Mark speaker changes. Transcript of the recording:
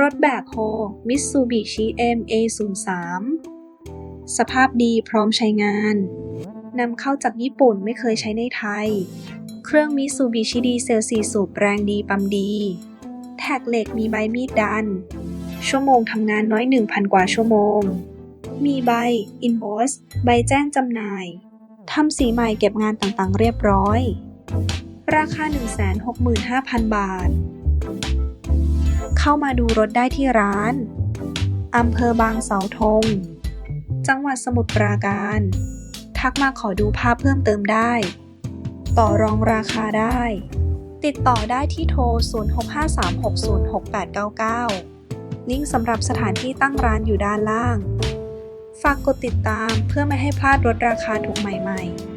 Speaker 1: รถแบกโฮมิตซูบิชิ MA03 สภาพดีพร้อมใช้งาน นำเข้าจากญี่ปุ่นไม่เคยใช้ในไทย เครื่องมิตซูบิชิดีเซล4สูบแรงดีปั๊มดี แท็กเหล็กมีใบมีดดัน ชั่วโมงทำงานน้อย 1,000 กว่าชั่วโมง มีใบ invoice ใบแจ้งจำหน่ายทำสีใหม่เก็บงานต่างๆ เรียบร้อย ราคา 165,000 บาท เข้ามาดูรถได้ที่ร้าน อำเภอบางเสาธง จังหวัดสมุทรปราการ ทักมาขอดูภาพเพิ่มเติมได้ ต่อรองราคาได้ ติดต่อได้ที่โทร 0653606899 ลิงก์สำหรับสถานที่ตั้งร้านอยู่ด้านล่าง ฝากกดติดตามเพื่อไม่ให้พลาดรถราคาถูกใหม่ๆ